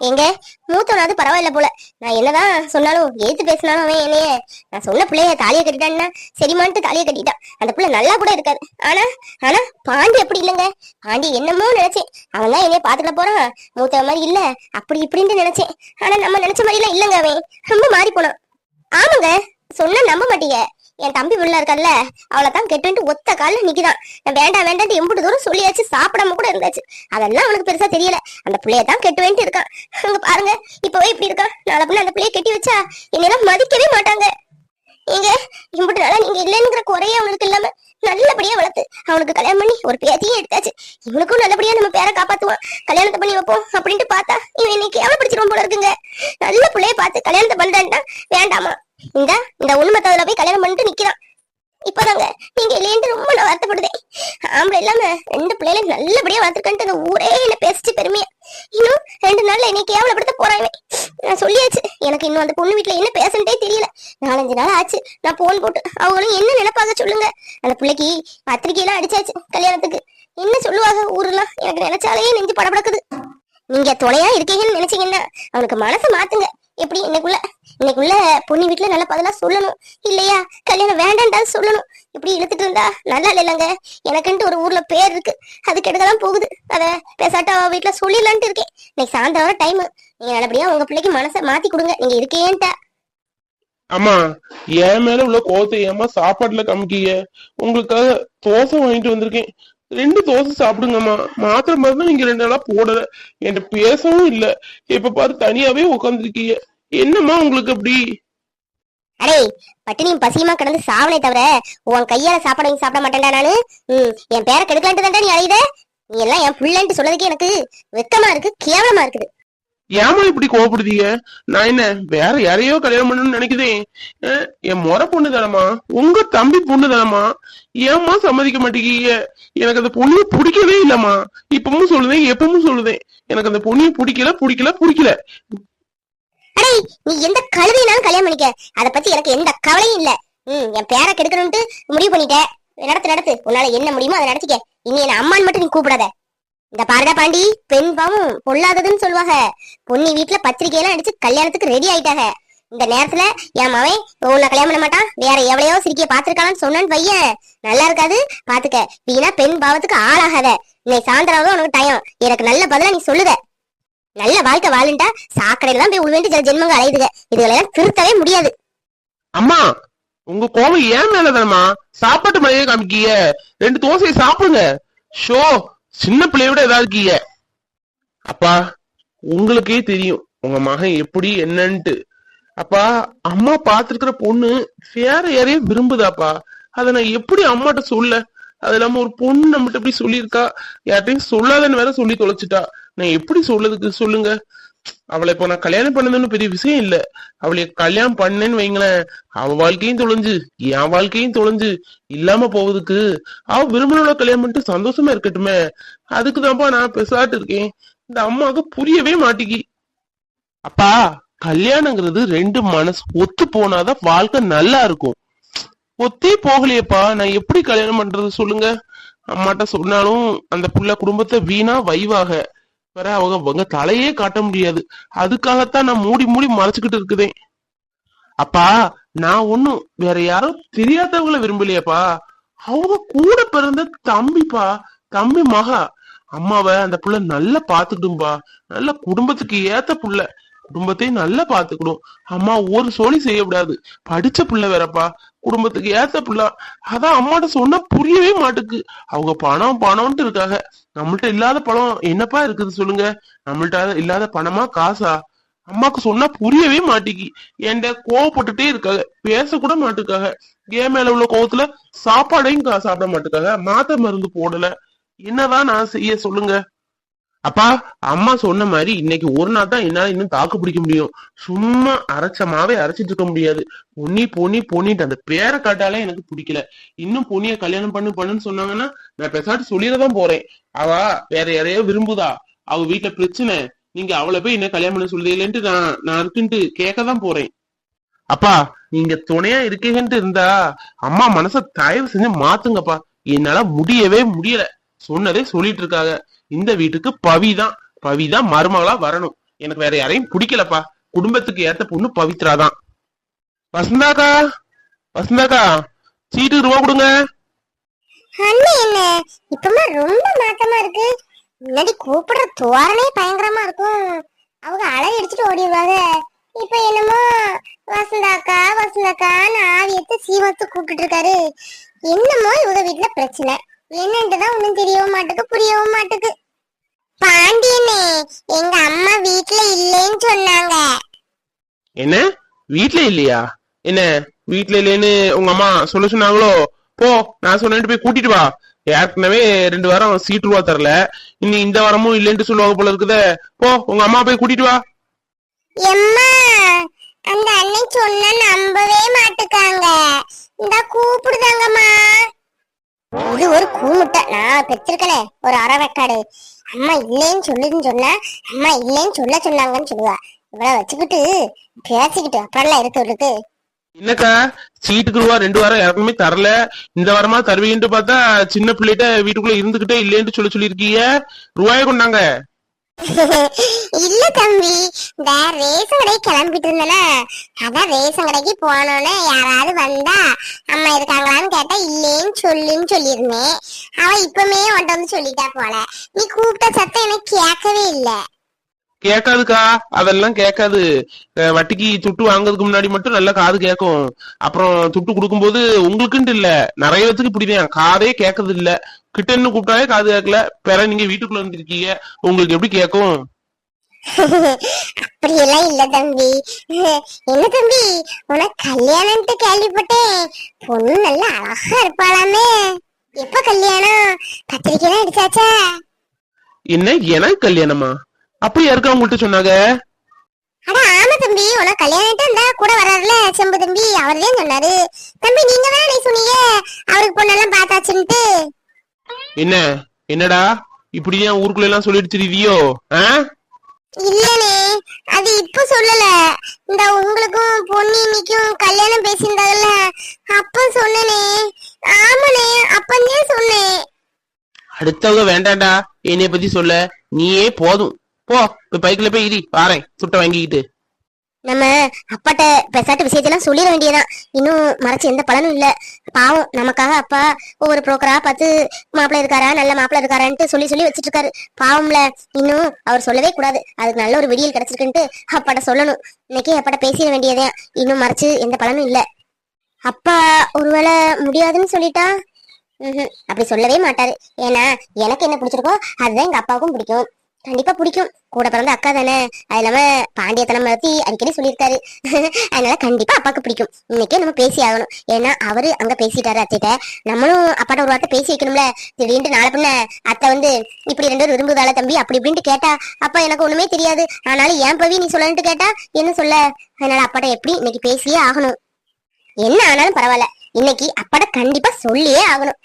எங்க மூத்தவனாவது பரவாயில்ல போல. நான் என்னதான் சொன்னாலும் ஏத்து பேசினாலும் அவன் என்னைய நான் சொன்ன பிள்ளைய தாலியை கட்டிட்டான்னா சரிமான்ட்டு தாலியை கட்டிட்டான். அந்த பிள்ளை நல்லா கூட இருக்காது. ஆனா ஆனா பாண்டி அப்படி இல்லைங்க. பாண்டி என்னமோ நினைச்சேன். அவன் தான் என்னைய பாத்துக்கிட போறான். மூத்தவன் மாதிரி இல்ல. அப்படி இப்படின்னு நினைச்சேன். ஆனா நம்ம நினைச்ச மாதிரி எல்லாம் இல்லைங்க அவன். ரொம்ப மாறி போனான். ஆமாங்க. சொன்னா நம்ப மாட்டீங்க. என் தம்பி பிள்ளை இருக்கான்ல அவளை தான் கெட்டுன்ட்டு ஒத்த காலில் நிற்கிறான் நான் வேண்டாம் வேண்டாம்னு எம்புட்டு தூரம் சொல்லியாச்சு சாப்பிடாம கூட இருந்தாச்சு. அதெல்லாம் அவனுக்கு பெருசா தெரியல. அந்த பிள்ளைய தான் கெட்டுவேன்ட்டு இருக்கான். அங்க பாருங்க இப்பவே இப்படி இருக்கான் நாளை பிள்ளை அந்த பிள்ளைய கெட்டி வச்சா என்னெல்லாம் மதிக்கவே மாட்டாங்க. நீங்க இம்புட்டு நாளா நீங்க இல்லைங்கிற குறையே அவனுக்கு இல்லாம நல்லபடியா வளர்த்து அவனுக்கு கல்யாணம் பண்ணி ஒரு பேத்தியும் எடுத்தாச்சு. இவனுக்கும் நல்லபடியா நம்ம பேரை காப்பாத்துவான் கல்யாணத்தை பண்ணி வைப்போம் அப்படின்ட்டு பார்த்தா இவன் இன்னைக்கு எவ்வளவு பிடிச்சிருவோம் போல இருக்குங்க. நல்ல பிள்ளைய பார்த்து கல்யாணத்தை பண்றேன்டா வேண்டாமா? இந்த இந்த உண்மத்ததுல போய் கல்யாணம் பண்ணிட்டு நிக்கிறான் இப்பதாங்க நீங்க இல்லையன்ட்டு ரொம்ப நான் வருத்தப்படுதேன் ஆம்பளை இல்லாம ரெண்டு பிள்ளைகளை நல்லபடியா வளர்த்துருக்கன்ட்டு அந்த ஊரே என்ன பேசிச்சு பெருமையா. இன்னும் ரெண்டு நாள்ல என்னை கேவலப்படுத்த போறாங்க நான் சொல்லியாச்சு எனக்கு இன்னும் அந்த பொண்ணு வீட்டுல என்ன பேசுன்ட்டே தெரியல. நாலஞ்சு நாள் ஆச்சு நான் போன் போட்டு அவங்களும் என்ன நினைப்பாங்க சொல்லுங்க. அந்த பிள்ளைக்கு பத்திரிகையெல்லாம் அடிச்சாச்சு கல்யாணத்துக்கு. என்ன சொல்லுவாங்க ஊரெல்லாம்? எனக்கு நினைச்சாலே நெஞ்சு படபடக்குது. நீங்க துணையா இருக்கீங்கன்னு நினைச்சீங்கன்னா அவனுக்கு மனசை மாத்துங்க. எப்படி இன்னைக்குள்ள இன்னைக்குள்ள பொண்ணு வீட்டுல நல்ல பதிலா சொல்லணும். இல்லையா? கல்யாணம் வேண்டாம்டா சொல்லணும். இப்படி இழுத்துட்டு இருந்தா நல்லா இல்லைங்க எனக்குன்ட்டு ஒரு ஊர்ல பேர் இருக்கு. அது கெடுக்கதான் போகுது. அத பேசாட்டா அவ வீட்டுல சொல்லிடலான்ட்டு இருக்கேன். இன்னைக்கு சாயந்தரம் டைம் நீங்க நல்லபடியா உங்க பிள்ளைக்கு மனசை மாத்தி கொடுங்க. நீங்க இருக்கேன்ட்டா. அம்மா என் மேல உள்ள கோத்தை ஏமா சாப்பாடுல கமிக்கிய? உங்களுக்காக தோசை வாங்கிட்டு வந்திருக்கேன். ரெண்டு தோசை சாப்பிடுங்கம்மா. மாத்திரை மருந்து நீங்க ரெண்டு நாளா போடல. என்கிட்ட பேசவும் இல்ல. இப்ப பாரு தனியாவே உட்காந்துருக்கீங்க என்னம்மா உங்களுக்கு அப்படி? அடே பட்டினியும் பசியுமா கிடந்து சாவனை தவிர உன் கையால சாப்பாடு வாங்கி சாப்பிட மாட்டேன்டா நானு. என் பேரை கெடுக்கலான்ட்டு தான்டா நீ அழையுத நீ எல்லாம் என் பிள்ளைன்ட்டு சொல்றதுக்கே எனக்கு வெக்கமா இருக்கு கேவலமா இருக்குது. ஏமா இப்படி கோவப்படுதீங்க? நான் என்ன வேற யாரையோ கல்யாணம் பண்ணணும்னு நினைக்குதேன்? என் முறை பொண்ணு தானமா உங்க தம்பி பொண்ணு தானம்மா ஏம்மா சம்மதிக்க மாட்டேங்கீங்க எனக்கு அந்த பொண்ணு பிடிக்கவே இல்லம்மா. இப்பவும் சொல்லுதேன் எப்பவும் சொல்லுதேன். எனக்கு அந்த பொண்ணு பிடிக்கல பிடிக்கல பிடிக்கல. அடே நீ எந்த கழுதையினாலும் கல்யாணம் பண்ணிக்க. அத பத்தி எனக்கு எந்த கவலையும் இல்ல. ம் என் பேரை கெடுக்கணும்ட்டு முடிவு பண்ணிட்டேன் நடத்து நடத்து. உன்னால என்ன முடியுமோ அதை நடத்திக்க. இனி என்ன அம்மான்னு மட்டும் நீ கூப்பிடாத. இந்த பாருடா பாண்டி பெண் பாவம் பொல்லாததுன்னு சொல்லுவாங்க. பொண்ணு வீட்டுல பத்திரிக்கை எல்லாம் அடிச்சு கல்யாணத்துக்கு ரெடி ஆயிட்டாங்க. இந்த நேரத்துல என் மவன் உன்னை கல்யாணம் பண்ண மாட்டான். வேற எவ்வளையோ சிரிக்க பாத்துருக்கான்னு சொன்னான்னு பையன் நல்லா இருக்காது? பாத்துக்க. வீணா பெண் பாவத்துக்கு ஆளாகாத. இன்னைக்கு சாயந்தரம் உனக்கு டயம் எனக்கு நல்ல பதிலா நீ சொல்லுத. நல்ல வாழ்க்கை வாழுண்டா சாக்கடையில தான் போய் உள்வேண்டி சில ஜென்மங்க அலையுதுக. இதுகளெல்லாம் திருத்தவே முடியாது. அம்மா உங்க கோவம் ஏன் மேலதானம்மா? சாப்பாட்டு மழையை காமிக்கிய ரெண்டு தோசையை சாப்பிடுங்க. ஷோ சின்ன பிள்ளைய விட ஏதாவது இருக்கீங்க அப்பா உங்களுக்கே தெரியும் உங்க மகன் எப்படி என்னன்ட்டு. அப்பா அம்மா பாத்துருக்கிற பொண்ணு வேற யாரையும் விரும்புதாப்பா. அத நான் எப்படி அம்மாட்ட சொல்ல? அது இல்லாம ஒரு பொண்ணு நம்மகிட்ட இப்படி சொல்லியிருக்கா? யார்ட்டையும் சொல்லாதன்னு வேற சொல்லி தொலைச்சிட்டா. நான் எப்படி சொல்லதுக்கு சொல்லுங்க? அவளை இப்போ நான் கல்யாணம் பண்ணதுன்னு பெரிய விஷயம் இல்ல. அவளை கல்யாணம் பண்ணேன்னு வைங்களேன். அவ வாழ்க்கையும் தொலைஞ்சு என் வாழ்க்கையும் தொலைஞ்சு இல்லாம போவதுக்கு அவ விரும்பினோட கல்யாணம் பண்ணிட்டு சந்தோஷமா இருக்கட்டுமே. அதுக்குதான்ப்பா நான் பெசாட்டு இருக்கேன். இந்த அம்மாவுக்கு புரியவே மாட்டிக்கி அப்பா கல்யாணங்கிறது ரெண்டு மனசு ஒத்து போனாதான் வாழ்க்கை நல்லா இருக்கும். ஒத்தே போகலையேப்பா நான் எப்படி கல்யாணம் பண்றது சொல்லுங்க. அம்மாட்ட சொன்னாலும் அந்த புள்ள குடும்பத்தை வீணா வைவாக. வேற அவங்க அவங்க தலையே காட்ட முடியாது. அதுக்காகத்தான் நான் மூடி மூடி மறைச்சுக்கிட்டு இருக்குதேன் அப்பா நான் ஒண்ணும் வேற யாரும் தெரியாதவங்கள விரும்பலையாப்பா. அவங்க கூட பிறந்த தம்பிப்பா தம்பி மகா. அம்மாவை அந்த புள்ள நல்லா பாத்துக்கிட்டும்பா நல்ல குடும்பத்துக்கு ஏத்த புள்ள. குடும்பத்தையும் நல்லா பாத்துக்கணும் அம்மா ஒரு சோழி செய்யக்கூடாது. படிச்ச புள்ள வேறப்பா. குடும்பத்துக்கு ஏத்த புள்ள. அதான் அம்மாட்ட சொன்னா புரியவே மாட்டுக்கு. அவங்க பணம் பணம்ட்டு இருக்காங்க. நம்மள்ட்ட இல்லாத பணம் என்னப்பா இருக்குது சொல்லுங்க. நம்மள்ட்ட இல்லாத பணமா காசா? அம்மாக்கு சொன்னா புரியவே மாட்டிக்கி. என்கிட்ட கோவப்பட்டுட்டே இருக்காங்க. பேச கூட மாட்டுக்காக ஏன் மேல உள்ள கோவத்துல சாப்பாடையும் சாப்பிட மாட்டுக்காக மாத்த மருந்து போடல. என்னதான் நான் செய்ய சொல்லுங்க. அப்பா அம்மா சொன்ன மாதிரி இன்னைக்கு ஒரு நாள் தான் என்னால இன்னும் தாக்கு பிடிக்க முடியும். சும்மா அரைச்ச மாவே அரைச்சிட்டு இருக்க முடியாது. பொன்னி பொன்னி பொன்னிட்டு அந்த பேரை காட்டாலே எனக்கு பிடிக்கல. இன்னும் பொன்னிய கல்யாணம் பண்ணு பண்ணுன்னு சொன்னாங்கன்னா நான் பெசாட்டு சொல்லிடதான் போறேன். அவ வேற யாரையோ விரும்புதா? அவ வீட்டுல பிரச்சனை. நீங்க அவளை போய் என்ன கல்யாணம் பண்ண சொல்லுதீங்களேன்ட்டு நான் நான் இருக்குன்ட்டு கேட்கதான் போறேன். அப்பா நீங்க துணையா இருக்கீங்கன்ட்டு இருந்தா அம்மா மனச தயவு செஞ்சு மாத்துங்கப்பா. என்னால முடியவே முடியல. சொன்னதே சொல்லிட்டு இருக்காங்க. இந்த வீட்டுக்கு பவிதான் பவிதான் மருமகளா வரணும். எனக்கு வேற யாரையும் பிடிக்கலப்பா. குடும்பத்துக்கு ஏத்த பொண்ணு பவித்ரா தான். வசந்தாக்கா? வசந்தாக்கா சீட்டு ரூபா கொடுங்க. அண்ணன் என்ன? இப்பமா ரொம்ப மாத்தமா இருக்கு. முன்னாடி கூப்பிடுற தோரணே பயங்கரமா இருக்கும். அவங்க அழகு அடிச்சுட்டு ஓடிடுவாங்க. இப்ப என்னமோ வசந்தாக்கா வசந்தாக்கான்னு ஆவியத்தை சீவத்து கூப்பிட்டு இருக்காரு. என்னமோ இவங்க வீட்டுல பிரச்சனை. ஒண்ணும் தெரியவும் மாட்டுக்கு புரியவும் மாட்டுக்கு. பாண்டியனே எங்க அம்மா வீட்டுல இல்லைன்னு சொன்னாங்க. என்ன? வீட்ல இல்லையா? என்ன வீட்ல இல்லைன்னு உங்க அம்மா சொல்ல சொன்னாங்களோ? போ நான் சொன்னேன்ட்டு போய் கூட்டிட்டு வா. ஏற்கனவே ரெண்டு வாரம் சீட்டு ரூபா தரல. இனி இந்த வாரமும் இல்லைன்ட்டு சொல்லுவாங்க போல இருக்குதே. போ உங்க அம்மா போய் கூட்டிட்டு வா. எம்மா அந்த அண்ணன் சொன்னா நம்பவே மாட்டுக்காங்க. இந்த கூப்பிடுதாங்கம்மா. இது ஒரு கூமுட்டை நான் பெற்றிருக்கனே ஒரு அறவைக்காடு. அம்மா இல்லைன்னு சொல்லுதுன்னு சொன்னா அம்மா இல்லைன்னு சொல்ல சொன்னாங்கன்னு சொல்லுவா. இவ்வளவு வச்சுக்கிட்டு பேசிக்கிட்டு அப்புறம்லாம் இருக்கு இருக்கு என்னக்கா? சீட்டுக்கு ரூபா ரெண்டு வாரம் யாருக்குமே தரல. இந்த வாரமா தருவீங்கன்னு பார்த்தா சின்ன பிள்ளைகிட்ட வீட்டுக்குள்ள இருந்துகிட்டே இல்லைன்ட்டு சொல்லி சொல்லியிருக்கீங்க. ரூபாயை கொண்டாங்க. இல்ல தம்பி இந்த ரேஷன் கடைக்கு கிளம்பிட்டு இருந்தேனா. அதான் ரேஷன் கடைக்கு போனோன்னு யாராவது வந்தா அம்மா இருக்காங்களான்னு கேட்டா இல்லேன்னு சொல்லுன்னு சொல்லியிருந்தேன். அவ இப்பமே உன்ட்ட வந்து சொல்லிட்டா போல. நீ கூப்பிட்ட சத்தம் எனக்கு கேட்கவே இல்ல. கேட்காதுக்கா அதெல்லாம் கேட்காது. வட்டிக்கு துட்டு வாங்குறதுக்கு முன்னாடி மட்டும் நல்லா காது கேட்கும். அப்புறம் துட்டு கொடுக்கும்போது உங்களுக்குன்ட்டு இல்ல. நிறைய பேத்துக்கு இப்படிதான். காதே கேட்கறது இல்ல கிட்ட இருந்து கூப்பிட்டாலே காது கேட்கல. பிற நீங்க வீட்டுக்குள்ள இருந்திருக்கீங்க உங்களுக்கு எப்படி கேட்கும்? அப்படியெல்லாம் இல்ல தம்பி. என்ன தம்பி? உனக்கு கல்யாணம்ட்டு கேள்விப்பட்டேன். பொண்ணு நல்லா அழகா இருப்பாளாமே. எப்ப கல்யாணம்? பத்திரிக்கைலாம் அடிச்சாச்சா என்ன எனக்கு கல்யாணமா? அப்படி யாருக்கா உங்கள்கிட்ட சொன்னாங்க? அட ஆமா தம்பி. உனக்கு கல்யாணம் இருந்தா கூட வர்றாருல செம்பு தம்பி. அவர்தான் சொன்னாரு. தம்பி நீங்க தானே சொன்னீங்க? அவருக்கு பொண்ணெல்லாம் பார்த்தாச்சுன்ட்டு. என்ன? என்னடா? இப்படிதான் ஊருக்குள்ள எல்லாம் சொல்லிட்டு தெரியுதியோ ஆ? இல்லனே அது இப்ப சொல்லல. இந்த உங்களுக்கும் பொண்ணு இன்னைக்கும் கல்யாணம் பேசியிருந்தாங்கல்ல அப்ப சொன்னனே. ஆமாண்ணே அப்பந்தே சொன்னேன் அடுத்தவங்க வேண்டாம்டா என்னைய பத்தி சொல்ல. நீயே போதும். போ போய் பைக்ல போய் இடி வாரேன். சுட்ட வாங்கிக்கிட்டு. நம்ம அப்பாட்ட பெசாட்டு விஷயத்தெல்லாம் சொல்லிட வேண்டியதான் இன்னும் மறைச்சு எந்த பலனும் இல்ல. பாவம் நமக்காக அப்பா ஒவ்வொரு புரோக்கரா பார்த்து மாப்பிள்ள இருக்காரா நல்ல மாப்பிள்ள இருக்காரான்ட்டு சொல்லி சொல்லி வச்சிட்டு இருக்காரு பாவம்ல இன்னும் அவர் சொல்லவே கூடாது. அதுக்கு நல்ல ஒரு விடியல் கிடைச்சிருக்குன்ட்டு அப்பாட்ட சொல்லணும். இன்னைக்கே அப்பாட்ட பேசிட வேண்டியதே இன்னும் மறைச்சு எந்த பலனும் இல்ல. அப்பா ஒருவேளை முடியாதுன்னு சொல்லிட்டா? அப்படி சொல்லவே மாட்டாரு. ஏன்னா எனக்கு என்ன பிடிச்சிருக்கோ அதுதான் எங்க அப்பாவுக்கும் பிடிக்கும். கண்டிப்பா பிடிக்கும். கூட பிறந்த அக்கா தானே. அது இல்லாம பாண்டியத்தனம் பத்தி அடிக்கடி சொல்லியிருக்காரு. அதனால கண்டிப்பா அப்பாக்கு பிடிக்கும். இன்னைக்கே நம்ம பேசி ஆகணும். ஏன்னா அவரு அங்க பேசிட்டாரு அத்தைகிட்ட. நம்மளும் அப்பாட்ட ஒரு வார்த்தை பேசி வைக்கணும்ல. திடீர்னு நாளை பின்ன அத்தை வந்து இப்படி ரெண்டு பேரும் விரும்புதால தம்பி அப்படி இப்படின்ட்டு கேட்டா அப்பா எனக்கு ஒண்ணுமே தெரியாது. ஆனாலும் ஏன் பவி நீ சொல்லன்ட்டு கேட்டா என்ன சொல்ல? அதனால அப்பாட்ட எப்படி இன்னைக்கு பேசியே ஆகணும். என்ன ஆனாலும் பரவாயில்ல. இன்னைக்கு அப்பாட கண்டிப்பா சொல்லியே ஆகணும்.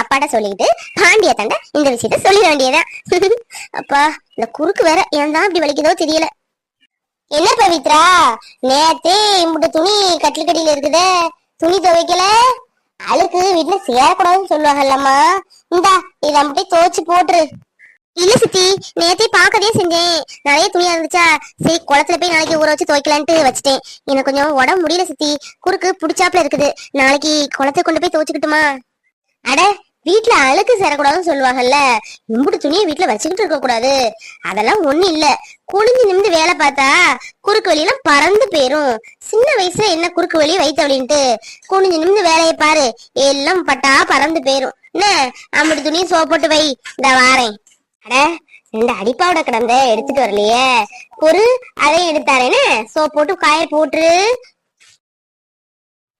அப்பாட சொல்லிக்கிட்டு பாண்டிய தண்டை இந்த விஷயத்த சொல்லிட வேண்டியதான் அப்பா இந்த குறுக்கு வேற ஏன் தான் இப்படி வலிக்குதோ தெரியல. என்ன பவித்ரா? நேத்து இம்புட்டு துணி கட்டில் கடியில இருக்குதே. துணி துவைக்கல? அழுக்கு வீட்டுல சேரக்கூடாதுன்னு சொல்லுவாங்கல்லம்மா. இந்தா இதை மட்டும் துவைச்சு போட்டுரு. இல்ல சித்தி நேத்தே பாக்கவே செஞ்சேன். நிறைய துணியா இருந்துச்சா சரி குளத்துல போய் நாளைக்கு ஊற வச்சு துவைக்கலான்ட்டு வச்சுட்டேன். எனக்கு கொஞ்சம் உடம்பு முடியல சித்தி. குறுக்கு புடிச்சாப்ல இருக்குது. நாளைக்கு குளத்தை கொண்டு போய் துவைச்சுக்கிட்டுமா? அட வீட்ல அழுக்கு சேரக்கூடாதுன்னு சொல்லுவாங்கல்ல. இம்புட்டு துணியை வீட்டுல வச்சுக்கிட்டு இருக்க கூடாது அதெல்லாம் ஒண்ணு இல்ல. குனிஞ்சு நிமிந்து வேலை பார்த்தா குறுக்கு வழியெல்லாம் பறந்து போயிரும். சின்ன வயசுல என்ன குறுக்கு வழி வைத்த அப்படின்ட்டு குனிஞ்சு நிமிந்து வேலையை பாரு. எல்லாம் பட்டா பறந்து போயிரும். என்ன? அம்புட்டு துணியை சோப் போட்டு வை. இந்த வாரேன். அட ரெண்டு அடிப்பாவோட கிடந்த எடுத்துட்டு வரலையே. ஒரு அதையும் எடுத்தாரேன்னு சோப் போட்டு காய போட்டுரு.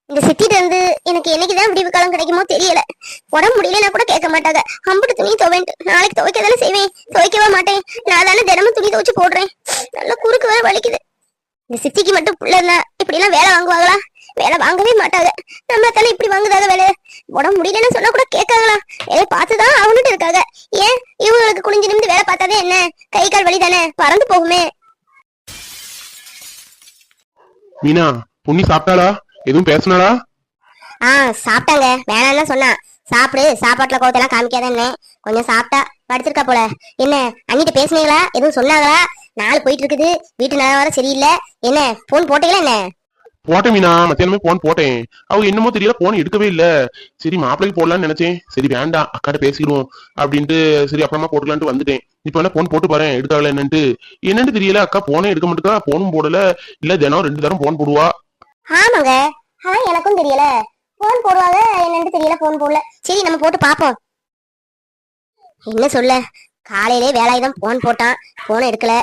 இந்த சிட்டில இருந்து எனக்கு என்னைக்குதான் விடிவு காலம் கிடைக்குமோ தெரியல. உடம்பு முடியலன்னா கூட கேட்க மாட்டாங்க. அம்புட்டு துணி துவைன்ட்டு நாளைக்கு துவைக்க தானே செய்வேன். துவைக்கவே மாட்டேன். நான் தானே தினமும் துணி துவைச்சு போடுறேன். நல்லா குறுக்கு வேற வலிக்குது. இந்த சித்திக்கு மட்டும் புள்ள இருந்தா இப்படி எல்லாம் வேலை வாங்குவாங்களா? வேலை வாங்கவே மாட்டாங்க. நம்ம தானே இப்படி வாங்குதாங்க வேலை? உடம்பு முடியலன்னு சொன்னா கூட கேட்காங்களா? வேலையை பார்த்துதான் அவனுட்டு இருக்காங்க. ஏன்? இவங்களுக்கு குனிஞ்சு நிமிந்து வேலை பார்த்தாதே என்ன? கை கால் வலி தானே? பறந்து போகுமே. மீனா பொண்ணி சாப்பிட்டாளா? எதுவும் பேசினாளா? ஆ சாப்பிட்டாங்க. வேணாம்னு சொன்னா. சாப்பிடு. சாப்பாட்டுல கோவத்தெல்லாம் காமிக்காதே கொஞ்சம் சாப்பிட்டா படுத்திருக்கா போல. என்ன அண்ணிட்ட பேசுனீங்களா? எதுவும் சொன்னாங்களா? நாள் போயிட்டு இருக்குது. வீட்டு நிலவரம் சரியில்லை. என்ன போன் போட்டீங்களா என்ன? போட்டேன் மீனா மத்தியானமே போன் போட்டேன். அவங்க என்னமோ தெரியல போன் எடுக்கவே இல்ல. சரி மாப்பிள்ளைக்கு போடலாம்னு நினைச்சேன். சரி வேண்டாம் அக்காட்ட பேசிடுவோம் அப்படின்ட்டு சரி அப்புறமா போட்டுக்கலான்ட்டு வந்துட்டேன். இப்ப என்ன போன் போட்டு பாரு எடுக்காகல என்னன்ட்டு. என்னன்னு தெரியல அக்கா போனே எடுக்க மாட்டேக்கா போனும் போடல. இல்ல தினம் ரெண்டு தரம் போன் போடுவா. ஆமாங்க அதான் எனக்கும் தெரியல. போன் போடுவாங்க என்னன்னு தெரியல போன் போடல. சரி நம்ம போட்டு பாப்போம். என்ன சொல்ல? காலையிலே வேலாயுதம் போன் போட்டான் போன் எடுக்கல.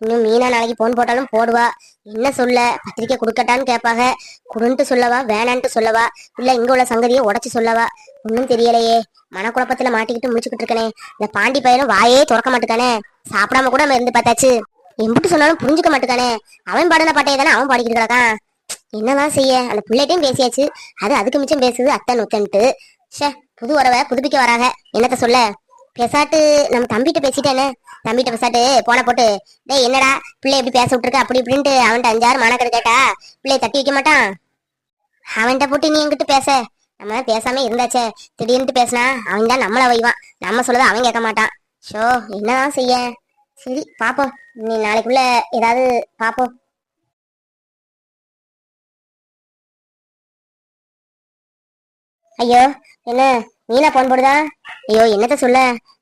இன்னும் மீனா நாளைக்கு போன் போட்டாலும் போடுவா. என்ன சொல்ல? பத்திரிக்கை கொடுக்கட்டான்னு கேட்பாங்க. குடுன்ட்டு சொல்லவா வேணான்ட்டு சொல்லவா? இல்ல இங்க உள்ள சங்கதியை உடச்சு சொல்லவா? ஒன்னும் தெரியலையே. மனக்குழப்பத்துல மாட்டிக்கிட்டு முடிச்சுக்கிட்டு இருக்கனே. இந்த பாண்டி பையனும் வாயே திறக்க மாட்டுக்கானே. சாப்பிடாம கூட இருந்து பார்த்தாச்சு. எம்பிட்டு சொன்னாலும் புரிஞ்சுக்க மாட்டுக்கானே. அவன் பாடின பாட்டையை தானே அவன் பாடிக்கிட்டு கிடக்கான் என்னதான் செய்ய? அந்த பிள்ளைகிட்டையும் பேசியாச்சு. அது அதுக்கு மிச்சம் பேசுது அத்தை நுத்தன்ட்டு. ஷே புது உறவை புதுப்பிக்க வராங்க. என்னத்த சொல்ல? பெசாட்டு நம்ம தம்பிகிட்ட பேசிட்டேனே தம்பிகிட்ட பெசாட்டு போன போட்டு டேய் என்னடா? பிள்ளை எப்படி பேச விட்டுருக்க? அப்படி இப்படின்ட்டு அவன்கிட்ட அஞ்சாறு மானக்கடு கேட்டா பிள்ளைய தட்டி வைக்க மாட்டான். அவன்கிட்ட போட்டு நீ எங்கிட்ட பேச? நம்ம பேசாம இருந்தாச்சே. திடீர்னுட்டு பேசினா அவன் தான் நம்மளை வைவான் நம்ம சொல்லதை அவன் கேட்க மாட்டான். ஷோ என்னதான் செய்ய? சரி பாப்போம். நீ நாளைக்குள்ள ஏதாவது பாப்போம். ஐயோ என்ன? மீனா போன் போடுதா? ஐயோ என்னத்த சொல்ல?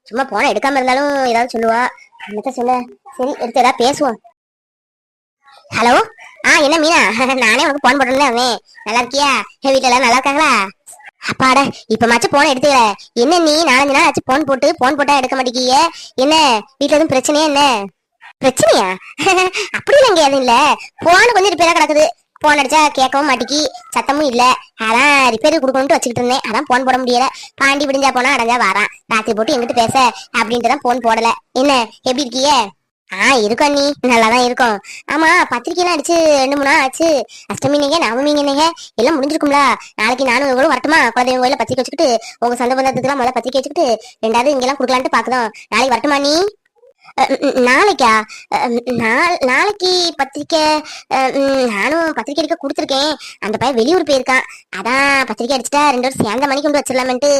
சும்மா போன எடுக்காம இருந்தாலும் ஏதாவது சொல்லுவா. என்னத்த சொல்ல? சரி எடுத்து ஏதாவது பேசுவோம். ஹலோ ஆ என்ன மீனா? நானே உனக்கு போன் போடுறேன் அவன் நல்லா இருக்கியா? வீட்டுல எல்லாம் நல்லா இருக்காங்களா? அப்பாடா இப்ப மாச்சும் போன எடுத்துக்கல. என்ன நீ நாலஞ்சு நாள் ஆச்சு போன் போட்டு போன் போட்டா எடுக்க மாட்டேங்கிய என்ன வீட்டுல எதுவும் பிரச்சனையா என்ன? பிரச்சனையா? அப்படி இல்லைங்க எதுவும் இல்ல. போன கொஞ்சம் ரிப்பேரா கிடக்குது. போன் அடிச்சா கேட்கவும் மாட்டிக்கி சத்தமும் இல்ல. அதான் ரிப்பேர் கொடுக்கணும்னு வச்சுக்கிட்டு இருந்தேன். அதான் போன் போட முடியல. பாண்டி விடிஞ்சா போனா அடைஞ்சா வாரான். ராத்திரி போட்டு எங்கிட்ட பேச அப்படின்ட்டு தான் போன் போடல. என்ன எப்படி இருக்கிய? ஆ இருக்கோம் நீ நல்லாதான் இருக்கும். ஆமா பத்திரிக்கைலாம் அடிச்சு ரெண்டு மூணு நாள் ஆச்சு. அஷ்டமி நீங்க நவமி நீங்க எல்லாம் முடிஞ்சிருக்கும்ல. நாளைக்கு நானும் இவங்களும் வரட்டுமா? குலதெய்வம் கோயில பத்திரிக்கை வச்சுக்கிட்டு உங்க சொந்த பந்தத்துக்குலாம் முதல்ல பத்திரிக்கை வச்சுக்கிட்டு ரெண்டாவது இங்கெல்லாம் கொடுக்கலான்ட்டு பாக்குதோம். நாளைக்கு வரட்டுமா நீ நாளைக்கா? நாளைக்கு பத்திரிக்கை அஹ் நானும் பத்திரிக்கை அடிக்க கொடுத்துருக்கேன். அந்த பையன் வெளியூர் போயிருக்கான். அதான் பத்திரிக்கை அடிச்சுட்டா ரெண்டு வருஷம் சேர்ந்த மணிக்கு கொண்டு வச்சிடலாமன்ட்டு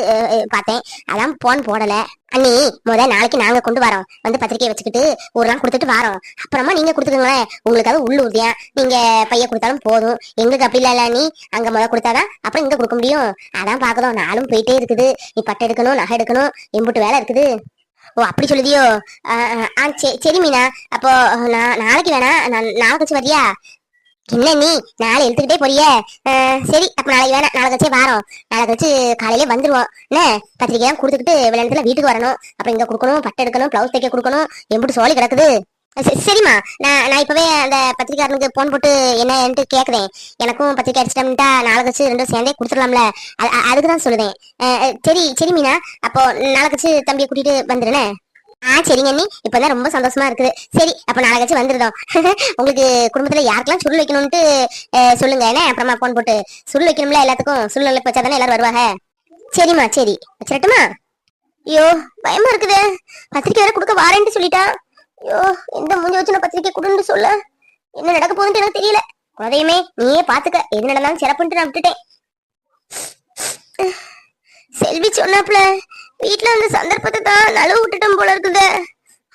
பார்த்தேன். அதான் போன் போடல. அண்ணி முத நாளைக்கு நாங்க கொண்டு வரோம். வந்து பத்திரிக்கை வச்சுக்கிட்டு ஊரெல்லாம் கொடுத்துட்டு வரோம். அப்புறமா நீங்க கொடுத்துக்கோங்களேன். உங்களுக்கு அது உள்ளூர்தியா நீங்க பைய கொடுத்தாலும் போதும். எங்களுக்கு அப்படி இல்ல நீ அங்க முத கொடுத்தாதான் அப்புறம் இங்க கொடுக்க முடியும். அதான் பாக்குறோம் நாளும் போயிட்டே இருக்குது. நீ பட்டு எடுக்கணும் நகை எடுக்கணும். எம்புட்டு வேலை இருக்குது. ஓ அப்படி சொல்லுதியோ? ஆஹ் ஆ சரி சரி மீனா. அப்போ நான் நாளைக்கு வேணா நான் நாளை கழிச்சு வரியா என்ன நீ? நாளை எடுத்துக்கிட்டே போறியே. ஆஹ் சரி அப்ப நாளைக்கு வேணா நாளை கழிச்சே வாரோம். நாளை கழிச்சு காலையிலே வந்துருவோம். என்ன? பத்திரிக்கையெல்லாம் கொடுத்துக்கிட்டு விளையாட்டுல வீட்டுக்கு வரணும். அப்புறம் இங்க கொடுக்கணும் பட்டு எடுக்கணும் பிளவுஸ் தைக்க கொடுக்கணும். எம்பிட்டு சோழி கிடக்குது. சரிம்மா. நான் நான் இப்பவே அந்த பத்திரிக்காரனுக்கு போன் போட்டு என்னன்ட்டு கேட்குறேன் எனக்கும் பத்திரிக்கை அடிச்சிட்டோம்ட்டா நாளை கழிச்சு ரெண்டும் சேர்ந்தே கொடுத்துடலாம்ல. அதுக்கு தான் சொல்லுவேன் சரி சரி மீனா. அப்போ நாளை கழிச்சு தம்பியை கூட்டிட்டு வந்துடுனே ஆ சரிங்க அண்ணி. இப்பதான் ரொம்ப சந்தோஷமா இருக்குது. சரி அப்போ நாளை கழிச்சு வந்துருதோம். உங்களுக்கு குடும்பத்தில் யாருக்கெல்லாம் சுருள் வைக்கணும்ட்டு சொல்லுங்க என்ன? அப்புறமா போன் போட்டு சுருள் வைக்கணும்ல எல்லாத்துக்கும்? சுருள் வச்சா தானே? எல்லாரும் வருவாங்க. சரிம்மா சரி. வச்சிடட்டுமா ஐயோ பயமா இருக்குது. பத்திரிக்கை வேற கொடுக்க வாரேன்ட்டு சொல்லிட்டா. ஐயோ எந்த மூஞ்சி வச்சு நான் பத்திரிக்கை கொடுன்னு சொல்ல? என்ன நடக்க போகுதுன்னு எனக்கு தெரியல. குலதெய்வமே நீயே பாத்துக்க. எது நடந்தாலும் சிறப்புன்ட்டு நான் விட்டுட்டேன். செல்வி சொன்னாப்ல வீட்டுல அந்த சந்தர்ப்பத்தை தான் நழுவு விட்டுட்டோம் போல இருக்குது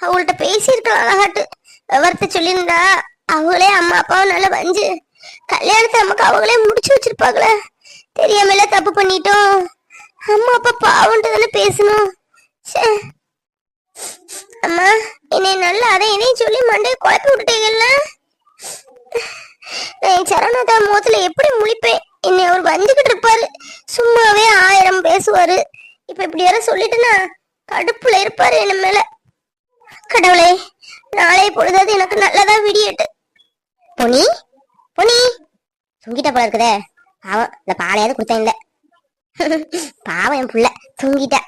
அவங்கள்ட்ட பேசியிருக்கலாம் அழகாட்டு. விவரத்தை சொல்லியிருந்தா அவங்களே அம்மா அப்பாவும் நல்லா வந்து கல்யாணத்தை நமக்கு அவங்களே முடிச்சு வச்சிருப்பாங்களே. தெரியாமல தப்பு பண்ணிட்டோம். அம்மா அப்பா பாவன்ட்டு தானே பேசணும். ச்சே. அம்மா என்னை நல்லா அதை இதையும் சொல்லி மண்டையை குழப்பி விட்டுட்டீங்கல்ல? நான் என் சரணாதா முகத்துல எப்படி முழிப்பேன்? என்னை அவர் வந்துகிட்டு இருப்பாரு. சும்மாவே ஆயிரம் பேசுவாரு. இப்ப இப்படி யாரும் சொல்லிட்டுனா கடுப்புல இருப்பாரு என்ன மேல. கடவுளே நாளை பொழுதாவது எனக்கு நல்லதா விடியட்டு. பொனி பொனி தூங்கிட்ட போல இருக்குதே. பாவம் இந்த பாலையாவது கொடுத்தேன் இல்ல பாவம் என் புள்ள தூங்கிட்டா.